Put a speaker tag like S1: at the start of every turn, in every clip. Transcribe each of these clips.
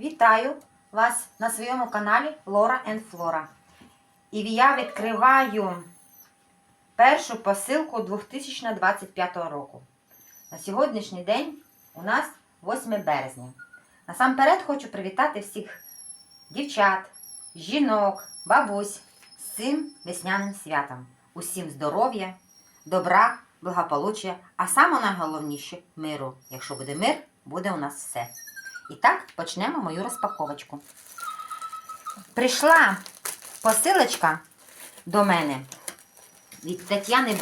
S1: Вітаю вас на своєму каналі Лора and Flora. І я відкриваю першу посилку 2025 року. На сьогоднішній день у нас 8 березня. Насамперед хочу привітати всіх дівчат, жінок, бабусь з цим весняним святом. Усім здоров'я, добра, благополуччя, а саме найголовніше миру. Якщо буде мир, буде у нас все. І так, почнемо мою розпаковочку. Прийшла посилочка до мене від Тетяни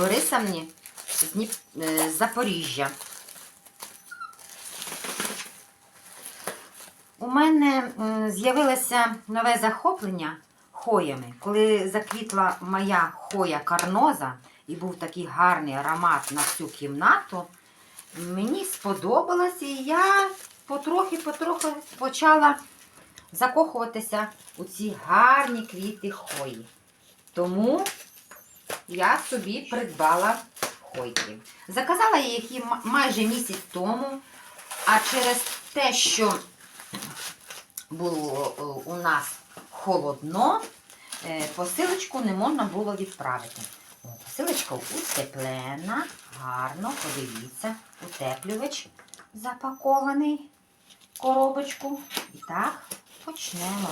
S1: Дніп- е, з Запоріжжя. У мене з'явилося нове захоплення хоями. Коли заквітла моя хоя карноза і був такий гарний аромат на всю кімнату, мені сподобалось, і я потрохи-потрохи почала закохуватися у ці гарні квіти хої. Тому я собі придбала хойки. Заказала я їх майже місяць тому, а через те, що було е, у нас холодно, е, посилочку не можна було відправити. Посилочка утеплена, гарно, подивіться, утеплювач запакований коробочку. І так, почнемо.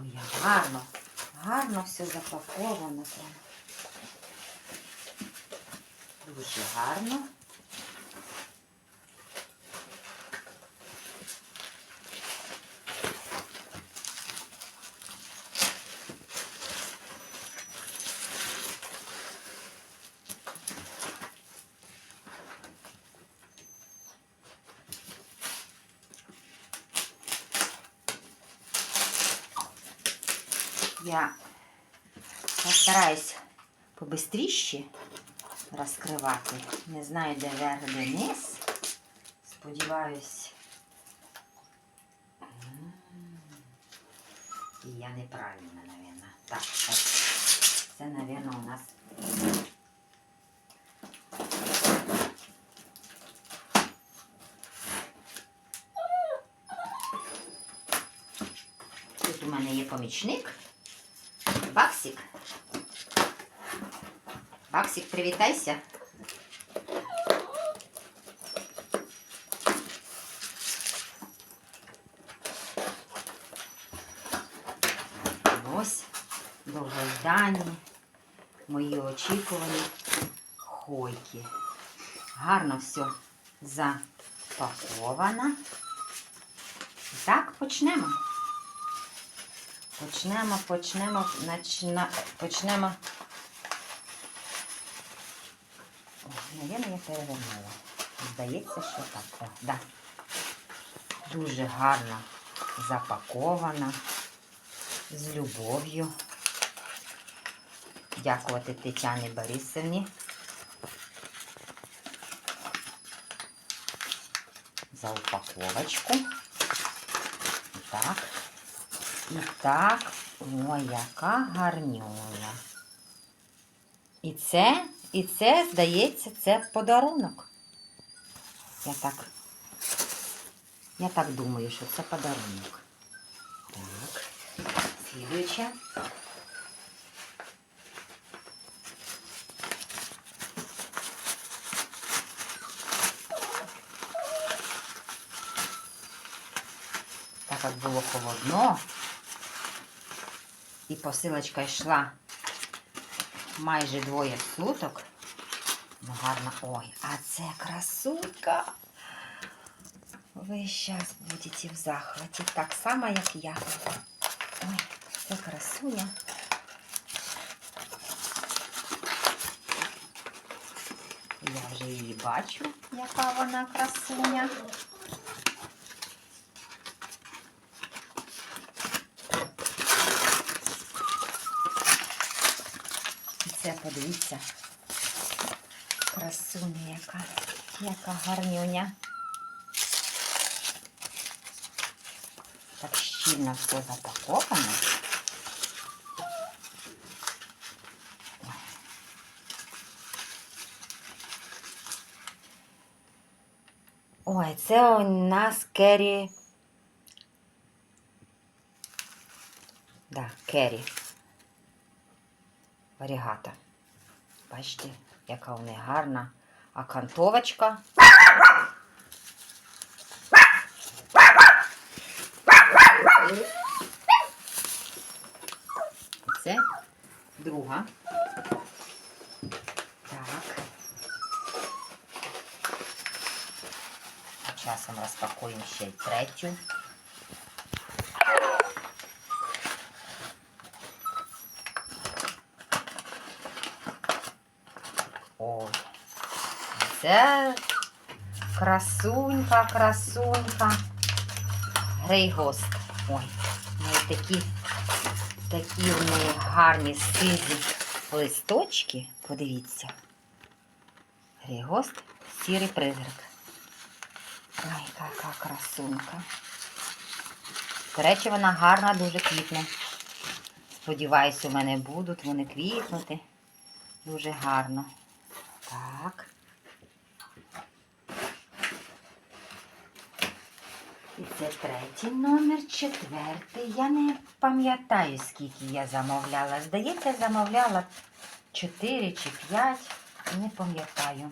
S1: Ой, гарно, гарно все запаковано. Дуже гарно. Я постараюсь побистріше розкривати. Не знаю, де верх, де низ. Сподіваюсь. І я неправильно, мабуть. Так, так. Це, мабуть, у нас. Тут у мене є помічник. Баксик. Баксик, привітайся. Ось довгождані, мої очікувані хойки. Гарно все запаковано. І так, почнемо. Почнемо, почнемо, начина, почнемо. О, Навірно, я перевернула. Здається, що так. О, да. Дуже гарно запакована. З любов'ю. Дякувати Тетяні Борисівні. За упаковочку. Так. І так, ой, яка гарнюня. І це, і це, здається, це подарунок. Я так, я так думаю, що це подарунок. Так, слідуюче. Так як було холодно, і посилочка йшла майже двоє суток. Ну, гарно. Ой, а це красунька. Ви зараз будете в захваті, так само, як я. Ой, це красуня. Я вже її бачу, яка вона красуня. І це подивіться. Красуня яка, яка гарнюня. Так щільно все запаковано. Ой, це у нас Кері Да, кері. Варігата. Бачите, яка у неї гарна окантовочка. Це друга. Так. Часом розпакуємо ще й третю. Ой. Це красунька, красунька. Грейгост. Ой, ну такі, такі в неї гарні сизі листочки. Подивіться. Грейгост, сірий призрак. Ой, яка красунька. До речі, вона гарна, дуже квітне. Сподіваюсь, у мене будуть вони квітнути. Дуже гарно. Так. І це третій номер, четвертий. Я не пам'ятаю, скільки я замовляла. Здається, замовляла 4 чи 5. Не пам'ятаю.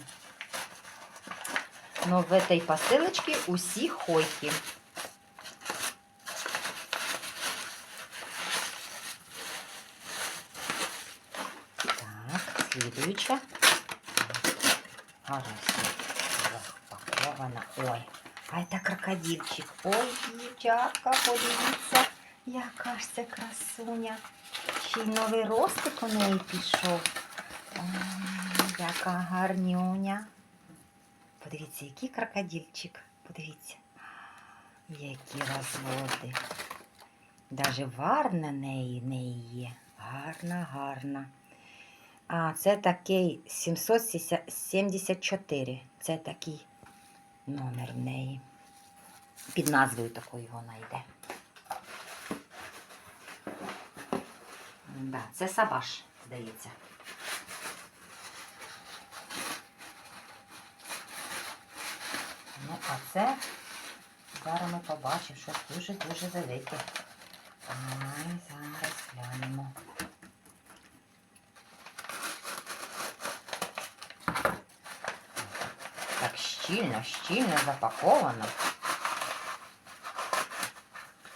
S1: Но в этой посилочці усі хойки. Так, слідуюча. Гарно запакована. Ой, а це крокодильчик. Ой, дівчатка, подивіться, яка ж це красуня. Ще й новий ростик у неї пішов. Ой, яка гарнюня. Подивіться, який крокодильчик. Подивіться. Які розводи. Даже вар на неї, неї є. Гарна, гарна. А, це такий 774. Це такий номер в неї. Під назвою такою вона йде. Да, це Сабаш, здається. Ну, а це зараз ми побачимо щось дуже-дуже велике. Ай, зараз глянемо. Так щільно, щільно запаковано.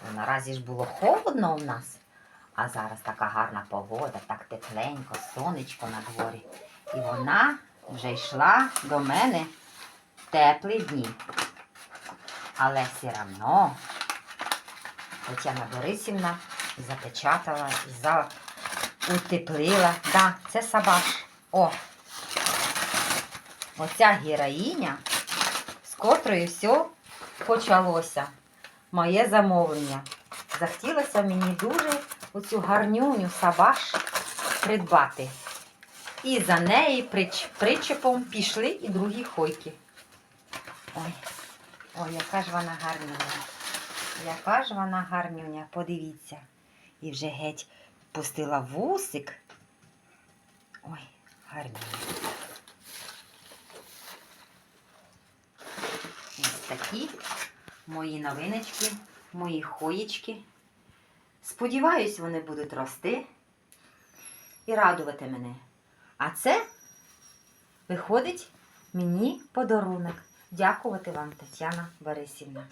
S1: Ну, Наразі ж було холодно у нас, а зараз така гарна погода, так тепленько, сонечко на дворі. І вона вже йшла до мене в теплі дні. Але все одно Тетяна Борисівна запечатала, за... утеплила. Да, це сабаш. О! Оця героїня, котрої все почалося. Моє замовлення. Захотілося мені дуже оцю гарнюню сабаш придбати. І за неї прич... причепом пішли і другі хойки. Ой, ой, яка ж вона гарнюня. Яка ж вона гарнюня, подивіться. І вже геть пустила вусик. Ой, гарнюня. Такі мої новиночки, мої хоєчки. Сподіваюсь, вони будуть рости і радувати мене. А це виходить мені подарунок. Дякувати вам, Тетяна Борисівна.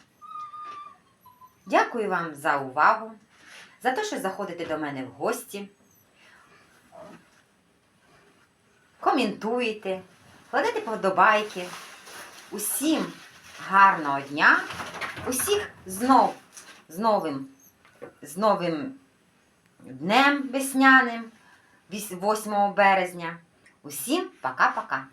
S1: Дякую вам за увагу, за те, що заходите до мене в гості. Коментуєте, кладете подобайки. Усім гарного дня, усіх знов з новим, з новим днем весняним, 8 березня. Усім пока-пока.